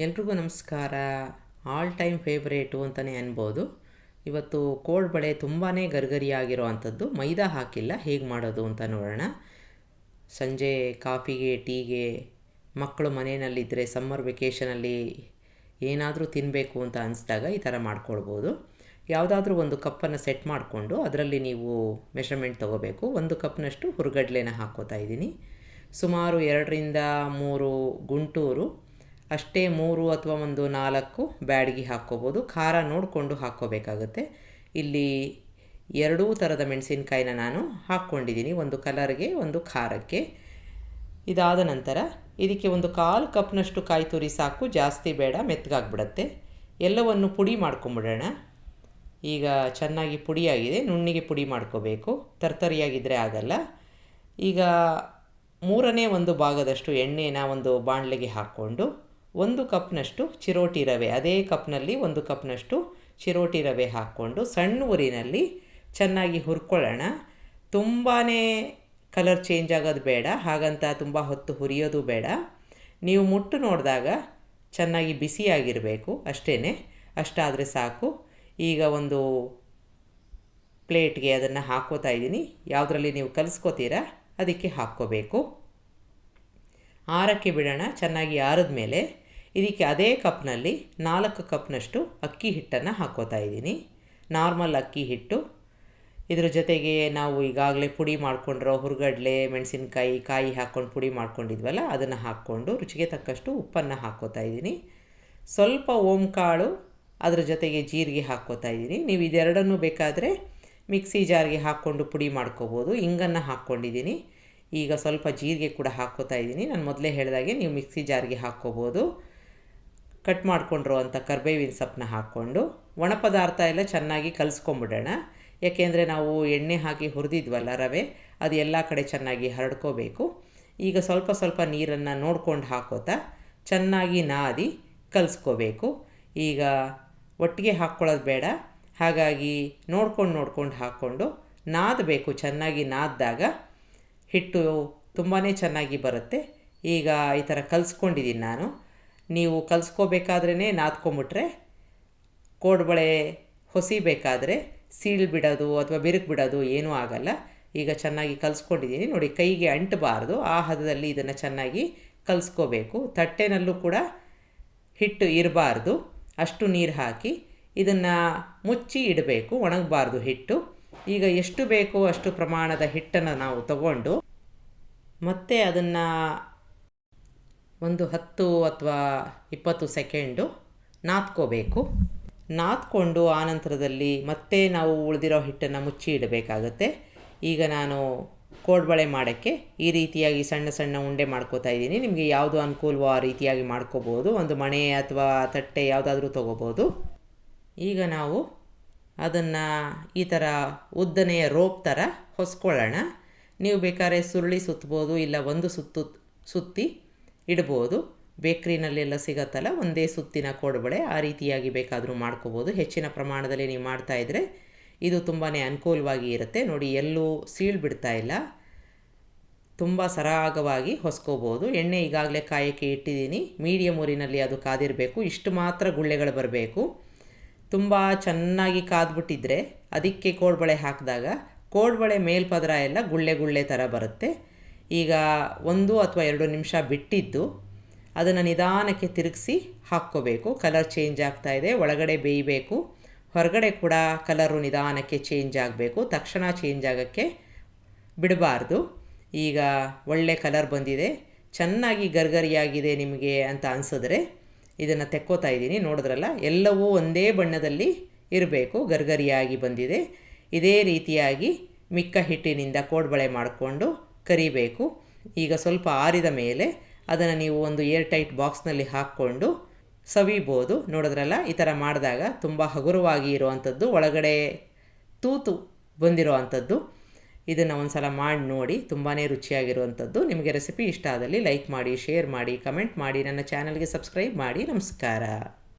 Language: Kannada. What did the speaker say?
ಎಲ್ರಿಗೂ ನಮಸ್ಕಾರ. ಆಲ್ ಟೈಮ್ ಫೇವ್ರೇಟು ಅಂತಲೇ ಅನ್ಬೋದು. ಇವತ್ತು ಕೋಡ್ಬಳೆ ತುಂಬಾ ಗರ್ಗರಿಯಾಗಿರೋ ಅಂಥದ್ದು ಮೈದಾ ಹಾಕಿಲ್ಲ, ಹೇಗೆ ಮಾಡೋದು ಅಂತ ನೋಡೋಣ. ಸಂಜೆ ಕಾಫಿಗೆ, ಟೀಗೆ, ಮಕ್ಕಳು ಮನೆಯಲ್ಲಿದ್ದರೆ ಸಮ್ಮರ್ ವೆಕೇಷನಲ್ಲಿ ಏನಾದರೂ ತಿನ್ನಬೇಕು ಅಂತ ಅನಿಸಿದಾಗ ಈ ಥರ ಮಾಡ್ಕೊಳ್ಬೋದು. ಯಾವುದಾದ್ರೂ ಒಂದು ಕಪ್ಪನ್ನು ಸೆಟ್ ಮಾಡಿಕೊಂಡು ಅದರಲ್ಲಿ ನೀವು ಮೆಷರ್ಮೆಂಟ್ ತೊಗೋಬೇಕು. ಒಂದು ಕಪ್ನಷ್ಟು ಹುರುಗಡ್ಲೆನ ಹಾಕ್ಕೋತಾ ಇದ್ದೀನಿ. ಸುಮಾರು ಎರಡರಿಂದ ಮೂರು ಗುಂಟೂರು ಅಷ್ಟೇ ಮೂರು ಅಥವಾ ಒಂದು ನಾಲ್ಕು ಬ್ಯಾಡಗಿ ಹಾಕ್ಕೋಬೋದು. ಖಾರ ನೋಡಿಕೊಂಡು ಹಾಕ್ಕೋಬೇಕಾಗುತ್ತೆ. ಇಲ್ಲಿ ಎರಡೂ ಥರದ ಮೆಣಸಿನ್ಕಾಯಿನ ನಾನು ಹಾಕ್ಕೊಂಡಿದ್ದೀನಿ. ಒಂದು ಕಲರ್ಗೆ, ಒಂದು ಖಾರಕ್ಕೆ. ಇದಾದ ನಂತರ ಇದಕ್ಕೆ ಒಂದು ಕಾಲು ಕಪ್ನಷ್ಟು ಕಾಯಿ ತುರಿ ಸಾಕು. ಜಾಸ್ತಿ ಬೇಡ ಮೆತ್ತಗಾಗ್ಬಿಡತ್ತೆ ಎಲ್ಲವನ್ನು ಪುಡಿ ಮಾಡ್ಕೊಂಬಿಡೋಣ. ಈಗ ಚೆನ್ನಾಗಿ ಪುಡಿಯಾಗಿದೆ. ನುಣ್ಣಿಗೆ ಪುಡಿ ಮಾಡ್ಕೋಬೇಕು. ತರ್ತರಿಯಾಗಿದ್ದರೆ ಆಗಲ್ಲ. ಈಗ ಮೂರನೇ ಒಂದು ಭಾಗದಷ್ಟು ಎಣ್ಣೆನ ಒಂದು ಬಾಣಲೆಗೆ ಹಾಕ್ಕೊಂಡು ಒಂದು ಕಪ್ನಷ್ಟು ಚಿರೋಟಿ ರವೆ. ಅದೇ ಕಪ್ನಲ್ಲಿ ಒಂದು ಕಪ್ನಷ್ಟು ಚಿರೋಟಿ ರವೆ ಹಾಕ್ಕೊಂಡು ಸಣ್ಣ ಉರಿನಲ್ಲಿ ಚೆನ್ನಾಗಿ ಹುರ್ಕೊಳ್ಳೋಣ. ತುಂಬಾ ಕಲರ್ ಚೇಂಜ್ ಆಗೋದು ಬೇಡ, ಹಾಗಂತ ತುಂಬ ಹೊತ್ತು ಹುರಿಯೋದು ಬೇಡ. ನೀವು ಮುಟ್ಟು ನೋಡಿದಾಗ ಚೆನ್ನಾಗಿ ಬಿಸಿಯಾಗಿರಬೇಕು ಅಷ್ಟೇ ಅಷ್ಟಾದರೆ ಸಾಕು. ಈಗ ಒಂದು ಪ್ಲೇಟ್ಗೆ ಅದನ್ನು ಹಾಕೋತಾ ಇದ್ದೀನಿ. ಯಾವುದರಲ್ಲಿ ನೀವು ಕಲಿಸ್ಕೋತೀರಾ ಅದಕ್ಕೆ ಹಾಕ್ಕೋಬೇಕು. ಆರಕ್ಕೆ ಬಿಡೋಣ, ಚೆನ್ನಾಗಿ ಆರಿದ ಮೇಲೆ ಇದಕ್ಕೆ ಅದೇ ಕಪ್ನಲ್ಲಿ ನಾಲ್ಕು ಕಪ್ನಷ್ಟು ಅಕ್ಕಿ ಹಿಟ್ಟನ್ನು ಹಾಕ್ಕೋತಾ ಇದ್ದೀನಿ. ನಾರ್ಮಲ್ ಅಕ್ಕಿ ಹಿಟ್ಟು. ಇದ್ರ ಜೊತೆಗೆ ನಾವು ಈಗಾಗಲೇ ಪುಡಿ ಮಾಡ್ಕೊಂಡಿರೋ ಹುರುಗಡ್ಲೆ, ಮೆಣಸಿನ್ಕಾಯಿ, ಕಾಯಿ ಹಾಕ್ಕೊಂಡು ಪುಡಿ ಮಾಡ್ಕೊಂಡಿದ್ವಲ್ಲ, ಅದನ್ನು ಹಾಕ್ಕೊಂಡು ರುಚಿಗೆ ತಕ್ಕಷ್ಟು ಉಪ್ಪನ್ನು ಹಾಕ್ಕೋತಾ ಇದ್ದೀನಿ. ಸ್ವಲ್ಪ ಓಂಕಾಳು ಅದರ ಜೊತೆಗೆ ಜೀರಿಗೆ ಹಾಕ್ಕೋತಾ ಇದ್ದೀನಿ. ನೀವು ಇದೆರಡನ್ನೂ ಬೇಕಾದರೆ ಮಿಕ್ಸಿ ಜಾರಿಗೆ ಹಾಕ್ಕೊಂಡು ಪುಡಿ ಮಾಡ್ಕೋಬೋದು. ಹಿಂಗನ್ನು ಹಾಕ್ಕೊಂಡಿದ್ದೀನಿ. ಈಗ ಸ್ವಲ್ಪ ಜೀರಿಗೆ ಕೂಡ ಹಾಕ್ಕೋತಾ ಇದ್ದೀನಿ. ನಾನು ಮೊದಲೇ ಹೇಳಿದಾಗೆ ನೀವು ಮಿಕ್ಸಿ ಜಾರಿಗೆ ಹಾಕ್ಕೋಬೋದು. ಕಟ್ ಮಾಡಿಕೊಂಡಿರುವಂಥ ಕರ್ಬೇವಿನ ಸೊಪ್ಪನ್ನ ಹಾಕ್ಕೊಂಡು ಒಣ ಪದಾರ್ಥ ಎಲ್ಲ ಚೆನ್ನಾಗಿ ಕಲಿಸ್ಕೊಂಬಿಡೋಣ. ಯಾಕೆಂದರೆ ನಾವು ಎಣ್ಣೆ ಹಾಕಿ ಹುರಿದಿದ್ವಲ್ಲ ರವೆ, ಅದು ಎಲ್ಲ ಕಡೆ ಚೆನ್ನಾಗಿ ಹರಡ್ಕೋಬೇಕು. ಈಗ ಸ್ವಲ್ಪ ಸ್ವಲ್ಪ ನೀರನ್ನು ನೋಡ್ಕೊಂಡು ಹಾಕೋತಾ ಚೆನ್ನಾಗಿ ನಾದಿ ಕಲಿಸ್ಕೋಬೇಕು. ಈಗ ಒಟ್ಟಿಗೆ ಹಾಕ್ಕೊಳ್ಳೋದು ಬೇಡ. ಹಾಗಾಗಿ ನೋಡ್ಕೊಂಡು ನೋಡ್ಕೊಂಡು ಹಾಕ್ಕೊಂಡು ನಾದಬೇಕು. ಚೆನ್ನಾಗಿ ನಾದಿದಾಗ ಹಿಟ್ಟು ತುಂಬಾ ಚೆನ್ನಾಗಿ ಬರುತ್ತೆ. ಈಗ ಈ ಥರ ಕಲಿಸ್ಕೊಂಡಿದ್ದೀನಿ ನಾನು. ನೀವು ಕಲಿಸ್ಕೋಬೇಕಾದ್ರೇ ನಾದ್ಕೊಂಬಿಟ್ರೆ ಕೋಡ್ಬಳೆ ಹೊಸಿಬೇಕಾದ್ರೆ ಸೀಳು ಬಿಡೋದು ಅಥವಾ ಬಿರುಕು ಬಿಡೋದು ಏನೂ ಆಗಲ್ಲ. ಈಗ ಚೆನ್ನಾಗಿ ಕಲಿಸ್ಕೊಂಡಿದ್ದೀನಿ. ನೋಡಿ, ಕೈಗೆ ಅಂಟಬಾರ್ದು. ಆ ಹದದಲ್ಲಿ ಇದನ್ನು ಚೆನ್ನಾಗಿ ಕಲಿಸ್ಕೋಬೇಕು. ತಟ್ಟೆನಲ್ಲೂ ಕೂಡ ಹಿಟ್ಟು ಇರಬಾರ್ದು. ಅಷ್ಟು ನೀರು ಹಾಕಿ ಇದನ್ನು ಮುಚ್ಚಿ ಇಡಬೇಕು. ಒಣಗಬಾರ್ದು ಹಿಟ್ಟು. ಈಗ ಎಷ್ಟು ಬೇಕೋ ಅಷ್ಟು ಪ್ರಮಾಣದ ಹಿಟ್ಟನ್ನು ನಾವು ತಗೊಂಡು ಮತ್ತೆ ಅದನ್ನು ಒಂದು ಹತ್ತು ಅಥವಾ ಇಪ್ಪತ್ತು ಸೆಕೆಂಡು ನಾದ್ಕೋಬೇಕು. ನಾದ್ಕೊಂಡು ಆನಂತರದಲ್ಲಿ ಮತ್ತೆ ನಾವು ಉಳಿದಿರೋ ಹಿಟ್ಟನ್ನು ಮುಚ್ಚಿ ಇಡಬೇಕಾಗತ್ತೆ. ಈಗ ನಾನು ಕೋಡ್ಬಳೆ ಮಾಡೋಕ್ಕೆ ಈ ರೀತಿಯಾಗಿ ಸಣ್ಣ ಸಣ್ಣ ಉಂಡೆ ಮಾಡ್ಕೋತಾ ಇದ್ದೀನಿ. ನಿಮಗೆ ಯಾವುದು ಅನುಕೂಲವೋ ಆ ರೀತಿಯಾಗಿ ಮಾಡ್ಕೋಬೋದು. ಒಂದು ಮಣೆ ಅಥವಾ ತಟ್ಟೆ ಯಾವುದಾದ್ರೂ ತೊಗೋಬೋದು. ಈಗ ನಾವು ಅದನ್ನು ಈ ಥರ ಉದ್ದನೆಯ ರೋಪ್ ಥರ ಹೊಸ್ಕೊಳ್ಳೋಣ. ನೀವು ಬೇಕಾದ್ರೆ ಸುರುಳಿ ಸುತ್ತಬೋದು ಇಲ್ಲ ಒಂದು ಸುತ್ತು, ಸುತ್ತಿ ಇಡ್ಬೋದು. ಬೇಕ್ರಿನಲ್ಲೆಲ್ಲ ಸಿಗತ್ತಲ್ಲ, ಒಂದೇ ಸುತ್ತಿನ ಕೋಡುಬಳೆ, ಆ ರೀತಿಯಾಗಿ ಬೇಕಾದರೂ ಮಾಡ್ಕೋಬೋದು. ಹೆಚ್ಚಿನ ಪ್ರಮಾಣದಲ್ಲಿ ನೀವು ಮಾಡ್ತಾಯಿದ್ರೆ ಇದು ತುಂಬಾ ಅನುಕೂಲವಾಗಿ ಇರುತ್ತೆ. ನೋಡಿ, ಎಲ್ಲೂ ಸೀಳು ಬಿಡ್ತಾ ಇಲ್ಲ. ತುಂಬ ಸರಾಗವಾಗಿ ಹೊಸ್ಕೋಬೋದು. ಎಣ್ಣೆ ಈಗಾಗಲೇ ಕಾಯಕ್ಕೆ ಇಟ್ಟಿದ್ದೀನಿ. ಮೀಡಿಯಮ್ ಊರಿನಲ್ಲಿ ಅದು ಕಾದಿರಬೇಕು. ಇಷ್ಟು ಮಾತ್ರ ಗುಳ್ಳೆಗಳು ಬರಬೇಕು. ತುಂಬ ಚೆನ್ನಾಗಿ ಕಾದ್ಬಿಟ್ಟಿದ್ರೆ, ಅದಕ್ಕೆ ಕೋಡ್ಬಳೆ ಹಾಕಿದಾಗ, ಕೋಡ್ಬಳೆ ಮೇಲ್ಪದರ ಎಲ್ಲ ಗುಳ್ಳೆ ಗುಳ್ಳೆ ಥರ ಬರುತ್ತೆ. ಈಗ ಒಂದು ಅಥವಾ ಎರಡು ನಿಮಿಷ ಬಿಟ್ಟಿದ್ದು, ಅದನ್ನು ನಿಧಾನಕ್ಕೆ ತಿರುಗಿಸಿ ಹಾಕ್ಕೋಬೇಕು. ಕಲರ್ ಚೇಂಜ್ ಆಗ್ತಾ ಇದೆ, ಒಳಗಡೆ ಬೇಯಬೇಕು. ಹೊರಗಡೆ ಕೂಡ ಕಲರು ನಿಧಾನಕ್ಕೆ ಚೇಂಜ್ ಆಗಬೇಕು. ತಕ್ಷಣ ಚೇಂಜ್ ಆಗೋಕ್ಕೆ ಬಿಡಬಾರ್ದು. ಈಗ ಒಳ್ಳೆ ಕಲರ್ ಬಂದಿದೆ. ಚೆನ್ನಾಗಿ ಗರ್ಗರಿಯಾಗಿದೆ ನಿಮಗೆ ಅಂತ ಅನಿಸಿದ್ರೆ ಇದನ್ನು ತೆಕ್ಕೋತಾ ಇದ್ದೀನಿ. ನೋಡಿದ್ರಲ್ಲ, ಎಲ್ಲವೂ ಒಂದೇ ಬಣ್ಣದಲ್ಲಿ ಇರಬೇಕು. ಗರ್ಗರಿಯಾಗಿ ಬಂದಿದೆ. ಇದೇ ರೀತಿಯಾಗಿ ಮಿಕ್ಕ ಹಿಟ್ಟಿನಿಂದ ಕೋಡ್ಬಳೆ ಮಾಡಿಕೊಂಡು ಕರಿಬೇಕು. ಈಗ ಸ್ವಲ್ಪ ಆರಿದ ಮೇಲೆ ಅದನ್ನು ನೀವು ಒಂದು ಏರ್ ಟೈಟ್ ಬಾಕ್ಸ್ನಲ್ಲಿ ಹಾಕ್ಕೊಂಡು ಸವಿಬೋದು. ನೋಡಿದ್ರಲ್ಲ, ಈ ಥರ ಮಾಡಿದಾಗ ತುಂಬ ಹಗುರವಾಗಿ ಇರುವಂಥದ್ದು, ಒಳಗಡೆ ತೂತು ಬಂದಿರೋ ಅಂಥದ್ದು ಇದನ್ನು ಒಂದು ಸಲ ಮಾಡಿ ನೋಡಿ ತುಂಬಾ ರುಚಿಯಾಗಿರುವಂಥದ್ದು. ನಿಮಗೆ ರೆಸಿಪಿ ಇಷ್ಟ ಆದಲ್ಲಿ ಲೈಕ್ ಮಾಡಿ ಶೇರ್ ಮಾಡಿ ಕಮೆಂಟ್ ಮಾಡಿ, ನನ್ನ ಚಾನಲ್ಗೆ ಸಬ್ಸ್ಕ್ರೈಬ್ ಮಾಡಿ. ನಮಸ್ಕಾರ.